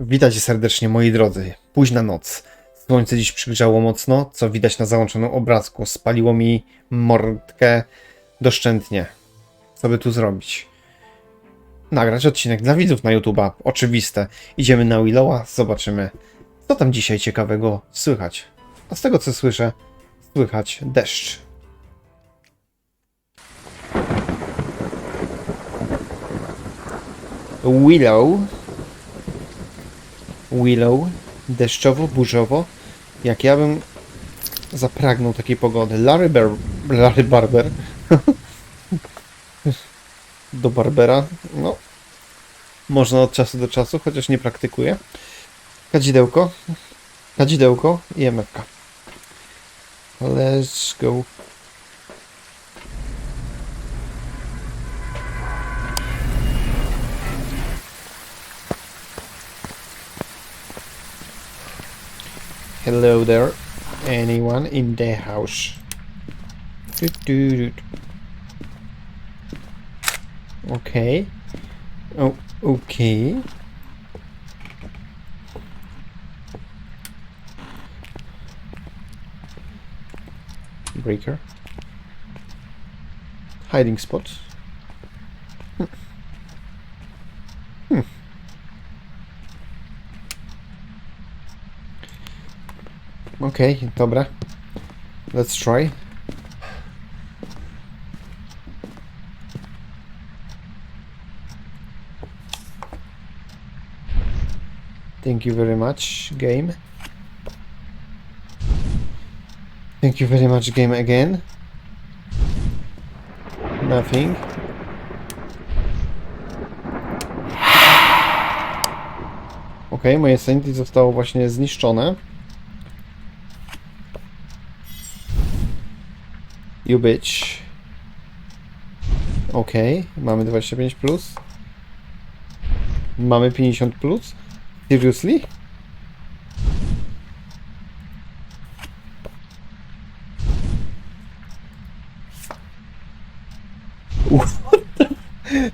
Witajcie serdecznie moi drodzy. Późna noc. Słońce dziś przygrzało mocno, co widać na załączonym obrazku. Spaliło mi mordkę doszczętnie. Co by tu zrobić? Nagrać odcinek dla widzów na YouTube'a. Oczywiste. Idziemy na Willowa, zobaczymy, co tam dzisiaj ciekawego słychać. A z tego co słyszę, słychać deszcz. Willow Willow, deszczowo, burzowo. Jak ja bym zapragnął takiej pogody. Larry, Larry Barber. Do Barbera. No. Można od czasu do czasu, chociaż nie praktykuję. Kadzidełko. Kadzidełko i MFK. Let's go. Hello there. Anyone in the house? Okay. Oh, okay. Breaker. Hiding spot. Okej, dobra. Let's try. Thank you very much, game. Thank you very much, game again. Nothing. Okej, moje sanity zostało właśnie zniszczone. You bitch. Okej, mamy 25 plus. Mamy 50 plus. Seriously?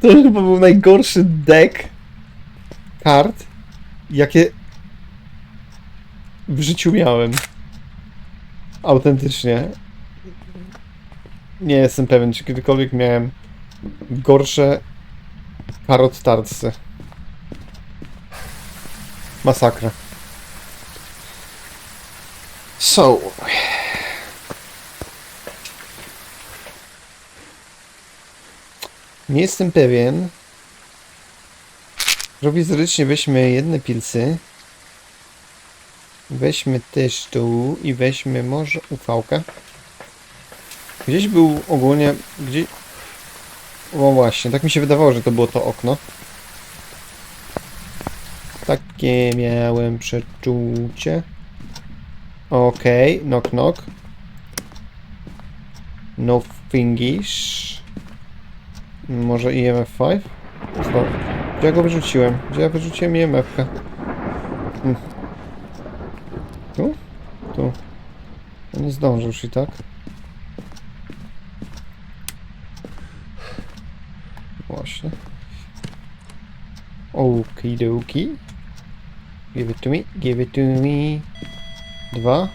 To chyba był najgorszy deck kart, jakie w życiu miałem. Autentycznie. Nie jestem pewien, czy kiedykolwiek miałem gorsze karot tartsy. Masakra. So. Nie jestem pewien. Prowizorycznie weźmy jedne pilsy. Weźmy też tu i weźmy może ufałkę. Gdzieś był ogólnie, gdzie... O właśnie, tak mi się wydawało, że to było to okno. Takie miałem przeczucie. Okej, knock knock. No fingish. Może IMF 5? Co? Gdzie ja go wyrzuciłem? Gdzie ja wyrzuciłem IMF-kę? Hmm. Tu? Tu. No nie zdążył już i tak. Okidoki. Give it to me, give it to me. Dwa.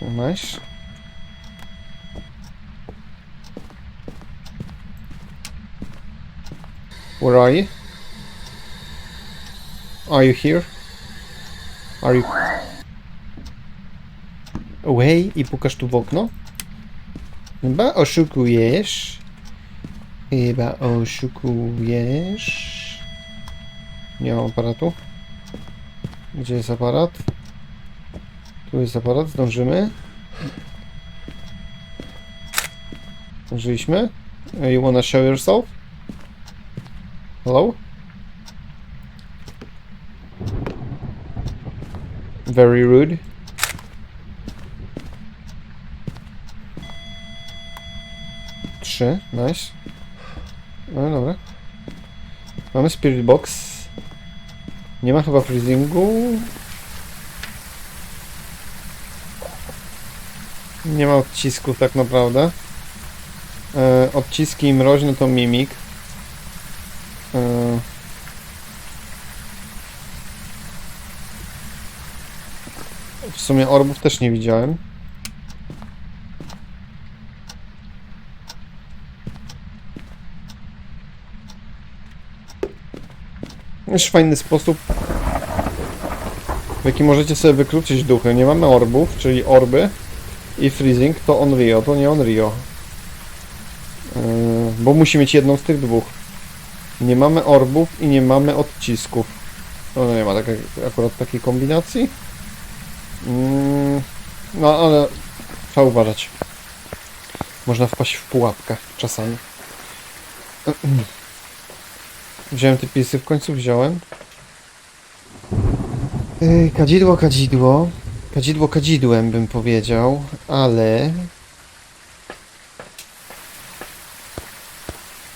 Nice. Where are you? Are you here? Are you... Away i pukasz tu w okno? Chyba oszukujesz. Chyba oszukujesz. Nie mam aparatu. Gdzie jest aparat? Tu jest aparat, zdążymy. Zdążyliśmy. You wanna show yourself? Hello? Very rude. Trzy, nice. No dobra. Mamy Spirit Box. Nie ma chyba freezingu. Nie ma odcisków tak naprawdę. E, odciski mroźne to mimik. E, w sumie orbów też nie widziałem. Jest fajny sposób, w jaki możecie sobie wykluczyć duchy. Nie mamy orbów, czyli orby i freezing to Onryo, to nie Onryo. Yy, bo musi mieć jedną z tych dwóch. Nie mamy orbów i nie mamy odcisków. No nie ma takiej, akurat takiej kombinacji. Mm, no ale trzeba uważać. Można wpaść w pułapkę czasami. Wziąłem te pisy, w końcu wziąłem. Ej, Kadzidło, kadzidło. Kadzidło kadzidłem bym powiedział, ale...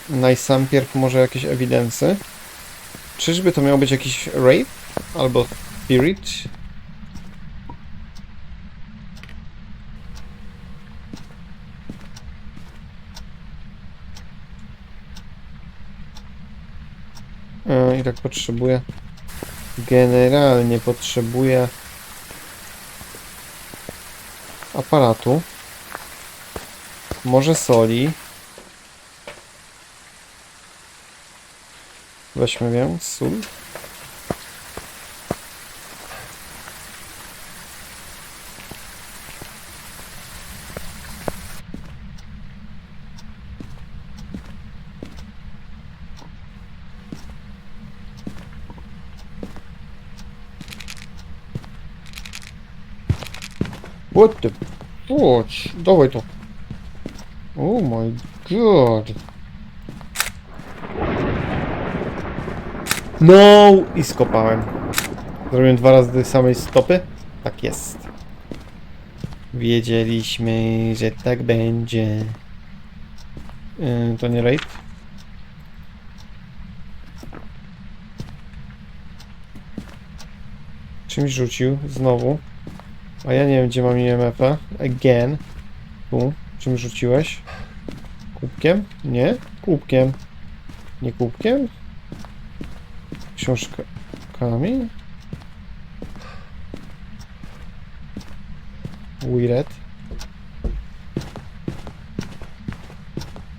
Najsampierw może jakieś ewidensy. Czyżby to miał być jakiś rape? Albo spirit? E, I tak potrzebuję. Generalnie potrzebuję aparatu. Może soli. Weźmy więc sól. What the... Chodź, dawaj to. Oh my god. No i skopałem. Zrobiłem dwa razy tej samej stopy? Tak jest. Wiedzieliśmy, że tak będzie. Yy, to nie raid? Czymś rzucił, znowu. A ja nie wiem, gdzie mam IMF-a. Again. Tu. Czym rzuciłeś? Kubkiem? Nie? Kubkiem. Nie kubkiem? Książkami? Weird.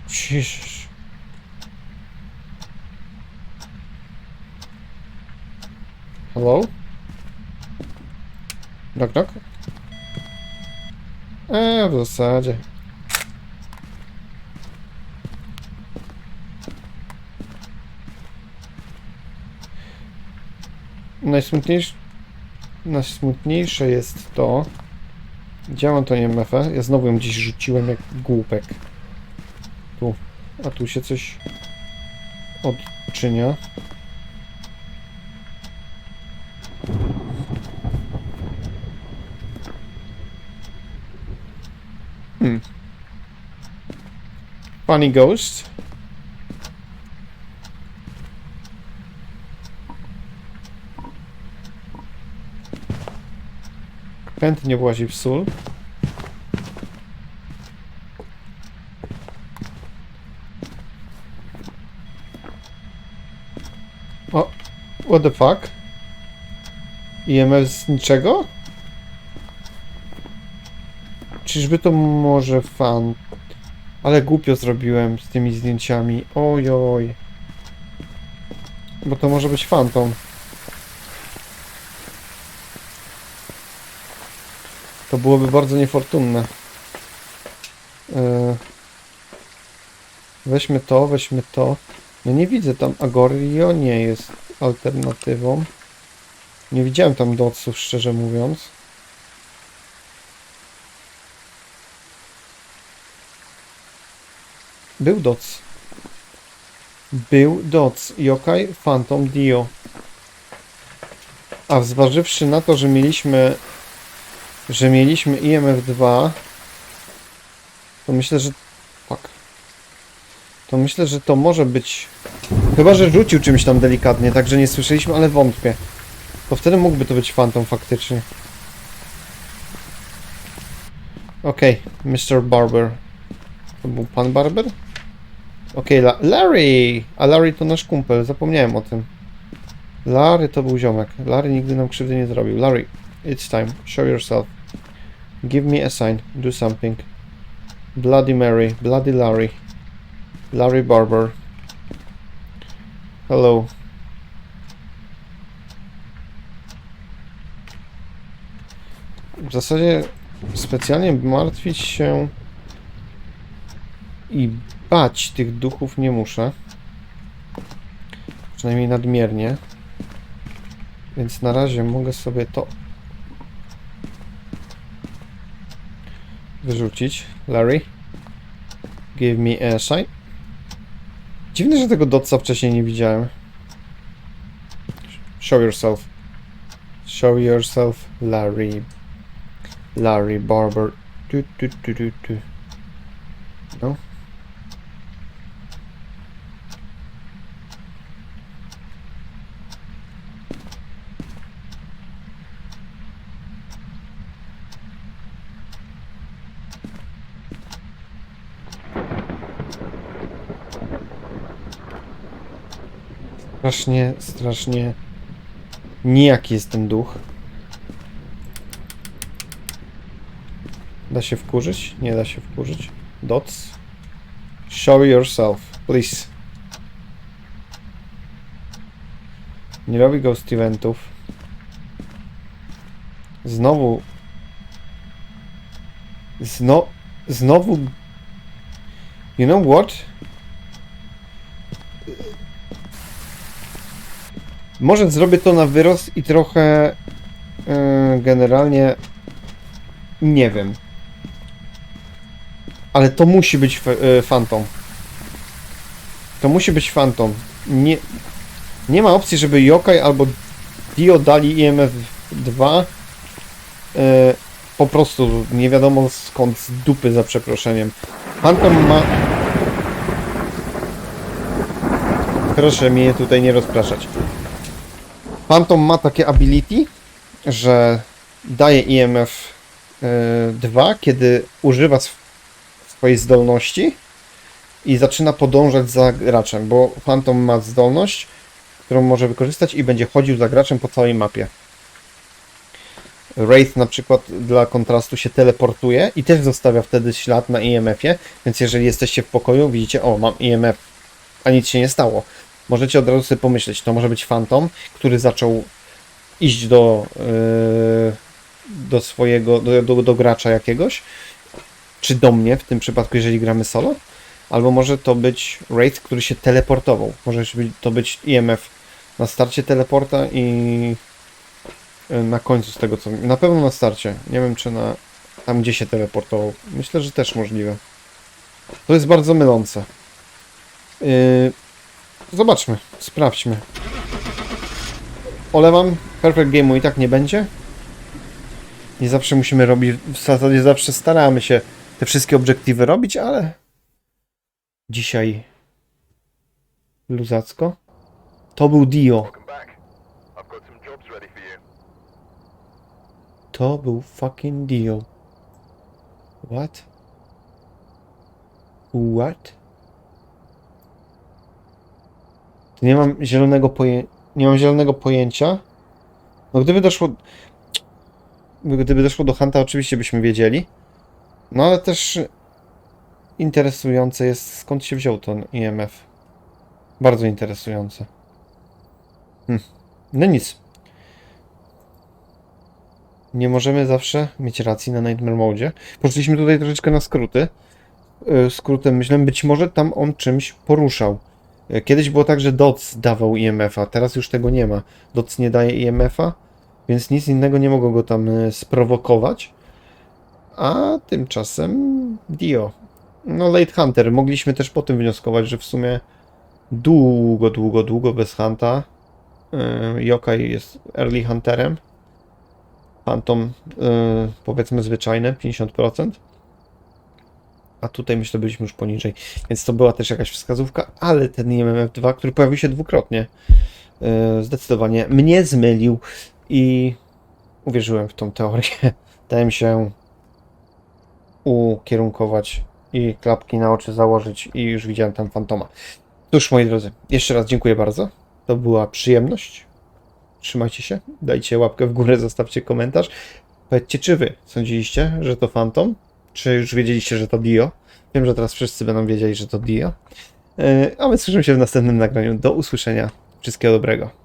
Cisz. Hello? Knock knock? Eee, w zasadzie. Najsmutniejsze, najsmutniejsze jest to... Działam to IMF. Ja znowu ją gdzieś rzuciłem jak głupek. Tu. A tu się coś odczynia. Hmm. Funny ghost. Chętnie włazi w sól. O, what the fuck? IMF z niczego? Czyżby to może fan? Ale głupio zrobiłem z tymi zdjęciami. Ojoj. Bo to może być fantom. To byłoby bardzo niefortunne. Eee, Weźmy to, weźmy to. No nie widzę tam Agorio, nie jest alternatywą. Nie widziałem tam doców, szczerze mówiąc. Był doc. Był doc. Yokai, Phantom, Dio. A zważywszy na to, że mieliśmy że mieliśmy IMF2 to myślę, że fuck. To myślę, że to może być chyba, że rzucił czymś tam delikatnie, także nie słyszeliśmy, ale wątpię. To wtedy mógłby to być Phantom faktycznie. Okej, Mr. Barber. To był pan Barber? Okej, La Larry! A Larry to nasz kumpel, zapomniałem o tym. Larry to był ziomek. Larry nigdy nam krzywdy nie zrobił. Larry, it's time. Show yourself. Give me a sign. Do something. Bloody Mary. Bloody Larry. Larry Barber. Hello. W zasadzie specjalnie martwić się i bać tych duchów nie muszę. Przynajmniej nadmiernie. Więc na razie mogę sobie to wyrzucić. Larry, give me a sign. Dziwne, że tego dotsa wcześniej nie widziałem. Show yourself. Show yourself, Larry. Larry Barber. Tu, tu, tu, tu, tu. No. Strasznie, strasznie nijaki jest ten duch. Da się wkurzyć? Nie da się wkurzyć. Dots. Show yourself, please. Nie robi ghost eventów. Znowu. Zno... Znowu... You know what? Może zrobię to na wyrost i trochę yy, generalnie nie wiem. Ale to musi być yy, Phantom. To musi być Phantom. Nie, nie ma opcji, żeby Yokai albo Dio dali IMF 2 yy, po prostu nie wiadomo skąd z dupy za przeproszeniem. Phantom ma Proszę mnie tutaj nie rozpraszać. Phantom ma takie ability, że daje IMF 2, kiedy używa sw- swojej zdolności i zaczyna podążać za graczem, bo Phantom ma zdolność, którą może wykorzystać i będzie chodził za graczem po całej mapie. Wraith na przykład dla kontrastu się teleportuje i też zostawia wtedy ślad na IMF-ie, więc jeżeli jesteście w pokoju, widzicie, o, mam IMF, a nic się nie stało. Możecie od razu sobie pomyśleć, to może być Phantom, który zaczął iść do, yy, do swojego, do, do, do gracza jakiegoś, czy do mnie w tym przypadku, jeżeli gramy solo, albo może to być Wraith, który się teleportował. Może to być IMF na starcie teleporta i yy, na końcu z tego co... Na pewno na starcie. Nie wiem czy na... tam gdzie się teleportował. Myślę, że też możliwe. To jest bardzo mylące. Yy, Zobaczmy, sprawdźmy. Olewam, perfect game'u i tak nie będzie. Nie zawsze musimy robić, w zasadzie zawsze staramy się te wszystkie obiektywy robić, ale dzisiaj luzacko. To był Dio. To był fucking Dio. What? What? To nie mam zielonego poje... Nie mam zielonego pojęcia. No gdyby doszło... Gdyby doszło do Hanta, oczywiście byśmy wiedzieli. No ale też interesujące jest skąd się wziął ten IMF. Bardzo interesujące. Hm. No nic. Nie możemy zawsze mieć racji na Nightmare Mode. Poszliśmy tutaj troszeczkę na skróty. Yy, Skrótem myślę, być może tam on czymś poruszał. Yy, Kiedyś było tak, że DOTS dawał IMF-a, teraz już tego nie ma. DOTS nie daje IMF-a, więc nic innego nie mogło go tam yy, sprowokować. A tymczasem Dio. No Late Hunter. Mogliśmy też po tym wnioskować, że w sumie długo, długo, długo bez Hunta. Yy, Yokai jest Early Hunterem. Phantom powiedzmy zwyczajne 50%. A tutaj myślę byliśmy już poniżej. Więc to była też jakaś wskazówka, ale ten IMF2, który pojawił się dwukrotnie, yy, zdecydowanie mnie zmylił i uwierzyłem w tą teorię. Dałem się ukierunkować i klapki na oczy założyć i już widziałem tam fantoma. Cóż, moi drodzy, jeszcze raz dziękuję bardzo. To była przyjemność. Trzymajcie się, dajcie łapkę w górę, zostawcie komentarz. Powiedzcie, czy wy sądziliście, że to Phantom? Czy już wiedzieliście, że to Dio? Wiem, że teraz wszyscy będą wiedzieli, że to Dio. Yy, A my słyszymy się w następnym nagraniu. Do usłyszenia. Wszystkiego dobrego.